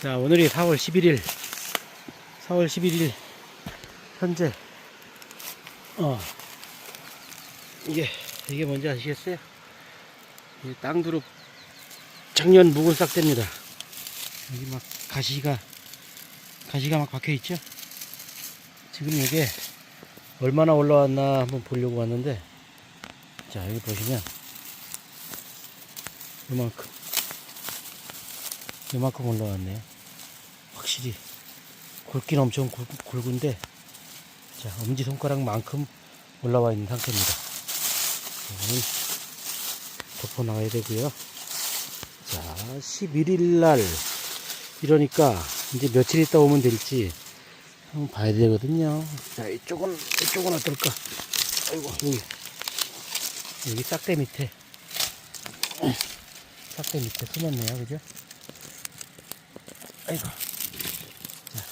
자, 오늘이 4월 11일. 4월 11일. 현재. 어. 이게, 이게 뭔지 아시겠어요? 이 땅두릅 작년 묵은 싹대입니다. 여기 막 가시가, 가시가 막 박혀 있죠? 지금 이게 얼마나 올라왔나 한번 보려고 왔는데, 자, 여기 보시면, 이만큼. 이만큼 올라왔네요. 확실히 굵긴 엄청 굵, 굵은데 자 엄지 손가락만큼 올라와 있는 상태입니다. 이거는 덮어 놔야 되고요. 자 11일 날 이러니까 이제 며칠 있다 오면 될지 한번 봐야 되거든요. 자 이쪽은 이쪽은 어떨까? 아이고 여기 여기 싹대 밑에 싹대 밑에 숨었네요, 그죠? 아이고. 자,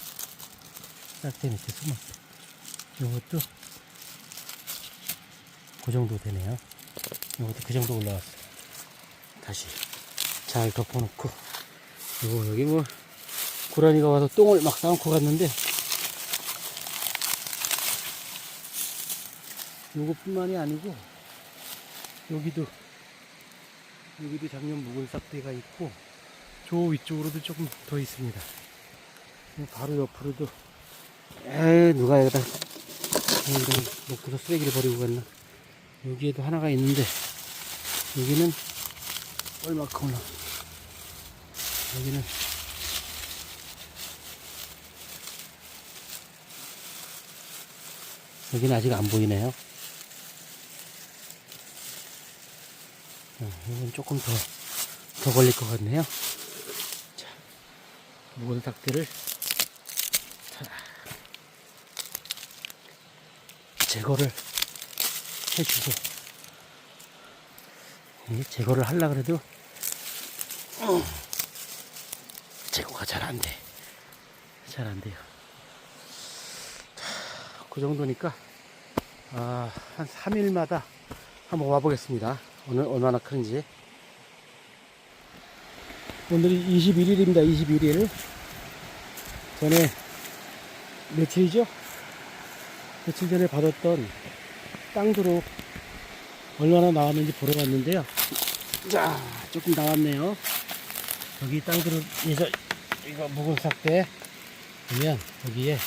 싹대 밑에 숨었어. 요것도 그 정도 되네요. 요것도 그 정도 올라왔어. 다시 잘 덮어놓고. 요거 여기 뭐 고라니가 와서 똥을 막 싸놓고 갔는데 요것뿐만이 아니고 여기도 여기도 작년 묵은 싹대가 있고 저 위쪽으로도 조금 더 있습니다. 바로 옆으로도 에이 누가 여기다 여기다 놓고서 쓰레기를 버리고 갔나 여기에도 하나가 있는데 여기는 얼마큼 올라 여기는 여기는 아직 안 보이네요. 어, 이건 조금 더, 더 걸릴 것 같네요. 자, 묵은 닭들을 자, 제거를 해주고, 이게 제거를 하려 그래도, 어, 제거가 잘 안 돼. 잘 안 돼요. 자, 그 정도니까, 아, 한 3일마다 한번 와보겠습니다. 오늘 얼마나 큰지. 오늘이 21일입니다. 21일. 전에 며칠이죠? 며칠 전에 받았던 땅두로 얼마나 나왔는지 보러 갔는데요. 자, 조금 나왔네요. 여기 땅두로 예전 이거 묵은 삭대 보면 여기에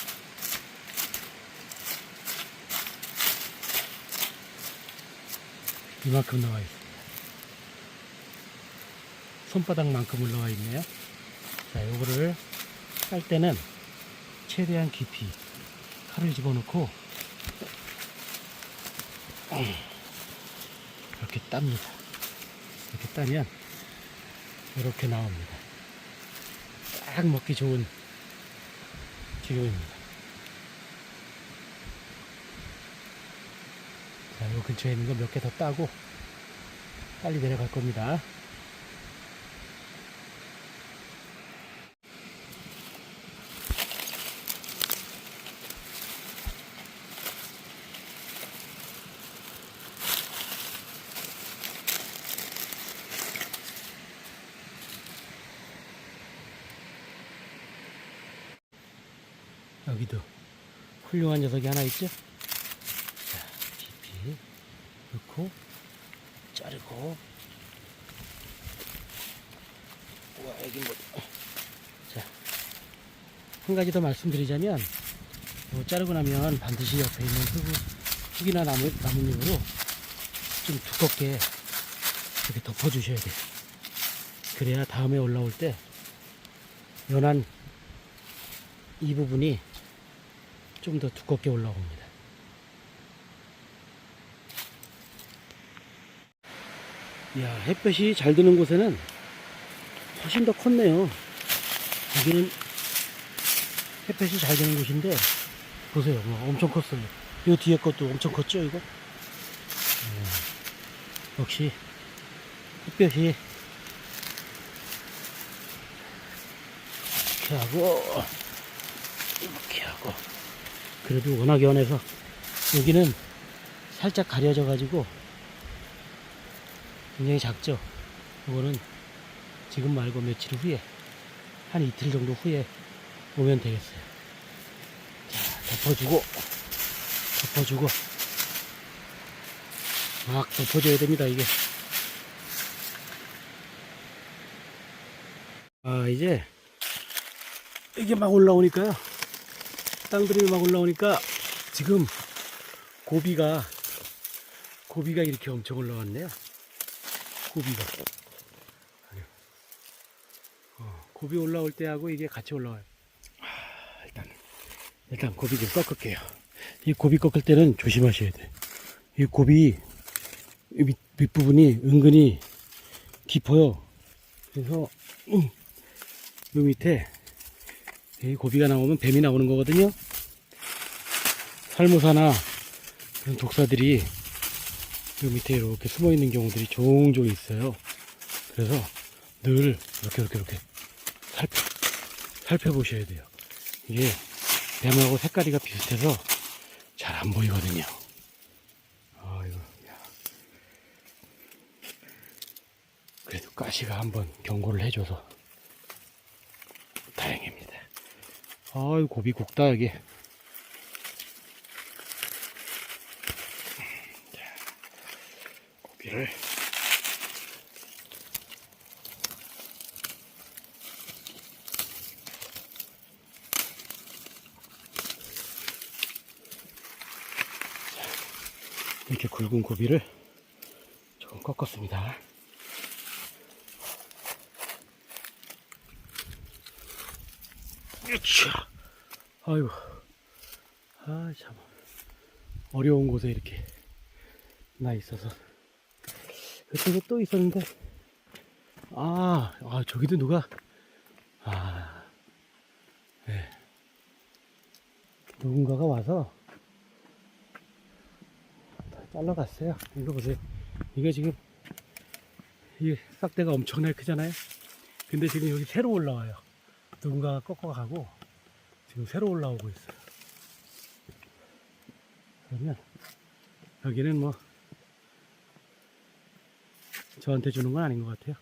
이만큼 나와 있습니다. 손바닥만큼 올라와 있네요. 자, 요거를 깔 때는 최대한 깊이 칼을 집어넣고 이렇게 땁니다. 이렇게 따면 이렇게 나옵니다. 딱 먹기 좋은 재료입니다. 자, 요 근처에 있는 거 몇 개 더 따고 빨리 내려갈 겁니다. 여기도 훌륭한 녀석이 하나 있죠? 자, 깊이 넣고 자르고 우와 여기 뭐 자, 한 가지 더 말씀드리자면 요 자르고 나면 반드시 옆에 있는 흙, 흙이나 나무, 나뭇잎으로 좀 두껍게 이렇게 덮어주셔야 돼요. 그래야 다음에 올라올 때 연한 이 부분이 좀 더 두껍게 올라옵니다. 이야, 햇볕이 잘 드는 곳에는 훨씬 더 컸네요. 여기는 햇볕이 잘 드는 곳인데, 보세요. 뭐 엄청 컸어요. 이 뒤에 것도 엄청 컸죠, 이거? 음, 역시 햇볕이 이렇게 하고, 이렇게 하고, 그래도 워낙 연해서 여기는 살짝 가려져 가지고 굉장히 작죠. 이거는 지금 말고 며칠 후에 한 이틀 정도 후에 오면 되겠어요. 자, 덮어주고, 덮어주고, 막 덮어줘야 됩니다, 이게. 아, 이제, 이게 막 올라오니까요. 땅들이 막 올라오니까, 지금, 고비가, 고비가 이렇게 엄청 올라왔네요. 고비가. 어, 고비 올라올 때하고 이게 같이 올라와요. 아, 일단, 일단 고비 좀 꺾을게요. 이 고비 꺾을 때는 조심하셔야 돼. 이 고비 이 밑, 밑부분이 은근히 깊어요. 그래서, 음, 요 밑에 이 고비가 나오면 뱀이 나오는 거거든요. 살모사나 그런 독사들이 요 밑에 이렇게 숨어 있는 경우들이 종종 있어요. 그래서 늘 이렇게 이렇게 이렇게 살펴 살펴보셔야 돼요. 이게 뱀하고 색깔이가 비슷해서 잘 안 보이거든요. 아이고, 야. 그래도 가시가 한번 경고를 해줘서 다행입니다. 아이 고비 굵다 여기. 고비를 이렇게 굵은 고비를 조금 꺾었습니다. 으쌰. 아이고. 아, 참. 어려운 곳에 이렇게 나 있어서. 그쪽에 또 있었는데. 아, 아, 저기도 누가. 아. 네. 누군가가 와서 잘라갔어요. 이거 보세요. 이게 지금, 이 싹대가 엄청나게 크잖아요. 근데 지금 여기 새로 올라와요. 누군가가 꺾어가고, 지금 새로 올라오고 있어요. 그러면, 여기는 뭐, 저한테 주는 건 아닌 것 같아요.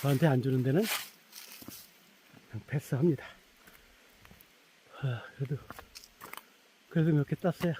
저한테 안 주는 데는 그냥 패스합니다. 아, 그래도, 그래도 몇 개 땄어요.